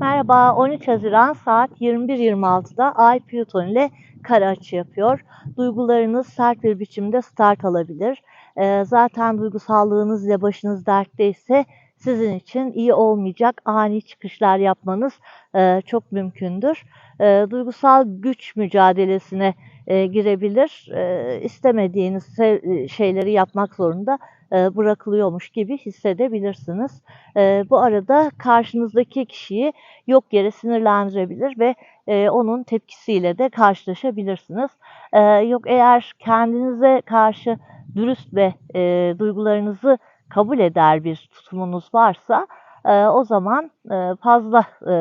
Merhaba, 13 Haziran saat 21.26'da Ay Plüton ile kare açı yapıyor. Duygularınız sert bir biçimde start alabilir. Ee, zaten duygusallığınız ile başınız dertteyse sizin için iyi olmayacak ani çıkışlar yapmanız e, çok mümkündür. E, duygusal güç mücadelesine e, girebilir. E, istemediğiniz se- şeyleri yapmak zorunda e, bırakılıyormuş gibi hissedebilirsiniz. E, bu arada karşınızdaki kişiyi yok yere sinirlendirebilir ve e, onun tepkisiyle de karşılaşabilirsiniz. E, yok eğer kendinize karşı dürüst ve e, duygularınızı kabul eder bir tutumunuz varsa e, o zaman e, fazla e,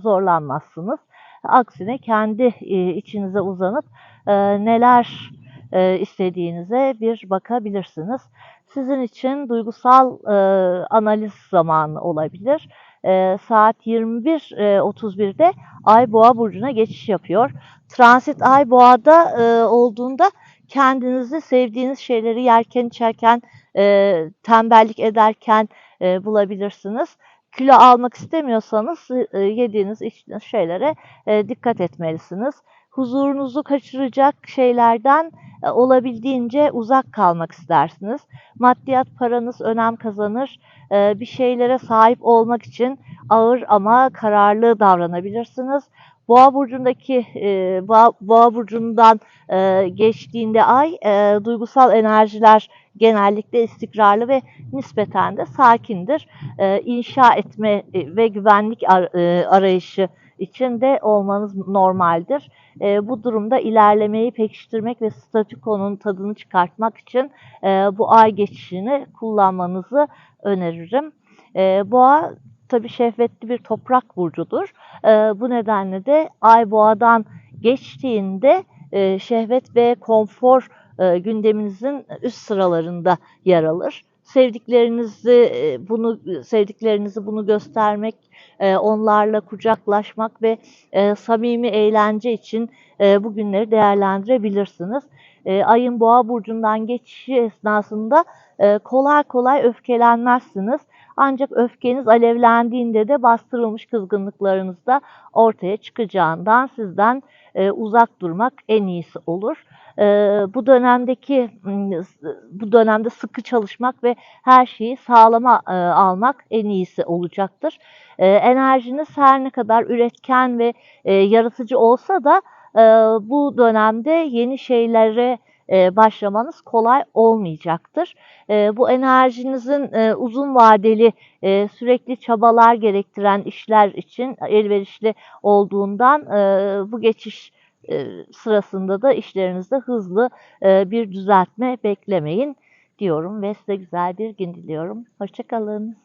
zorlanmazsınız. Aksine kendi e, içinize uzanıp e, neler e, istediğinize bir bakabilirsiniz. Sizin için duygusal analiz zamanı olabilir. Saat 21.31'de Ay Boğa burcuna geçiş yapıyor. Transit Ay Boğa'da olduğunda kendinizi sevdiğiniz şeyleri yerken içerken tembellik ederken bulabilirsiniz. Kilo almak istemiyorsanız e, yediğiniz içtiğiniz şeylere e, dikkat etmelisiniz. Huzurunuzu kaçıracak şeylerden e, olabildiğince uzak kalmak istersiniz. Maddiyat paranız önem kazanır. E, bir şeylere sahip olmak için ağır ama kararlı davranabilirsiniz. Boğa burcundaki e, Boğa, Boğa burcundan geçtiğinde ay duygusal enerjiler genellikle istikrarlı ve nispeten de sakindir. İnşa etme ve güvenlik ar- arayışı içinde olmanız normaldir. E, bu durumda ilerlemeyi pekiştirmek ve statükonun tadını çıkartmak için e, bu ay geçişini kullanmanızı öneririm. E, boğa tabii şehvetli bir toprak burcudur. E, bu nedenle de ay boğadan geçtiğinde e, şehvet ve konfor e, gündeminizin üst sıralarında yer alır. Sevdiklerinizi e, bunu sevdiklerinizi bunu göstermek, e, onlarla kucaklaşmak ve e, samimi eğlence için bu günleri değerlendirebilirsiniz. Ayın boğa burcundan geçişi esnasında kolay kolay öfkelenmezsiniz. Ancak öfkeniz alevlendiğinde de bastırılmış kızgınlıklarınız da ortaya çıkacağından sizden e, uzak durmak en iyisi olur. E, bu dönemdeki bu dönemde sıkı çalışmak ve her şeyi sağlama e, almak en iyisi olacaktır. E, enerjiniz her ne kadar üretken ve e, yaratıcı olsa da e, bu dönemde yeni şeylere e, başlamanız kolay olmayacaktır. E, bu enerjinizin e, uzun vadeli sürekli çabalar gerektiren işler için elverişli olduğundan bu geçiş sırasında da işlerinizde hızlı bir düzeltme beklemeyin diyorum ve size güzel bir gün diliyorum. Hoşçakalın.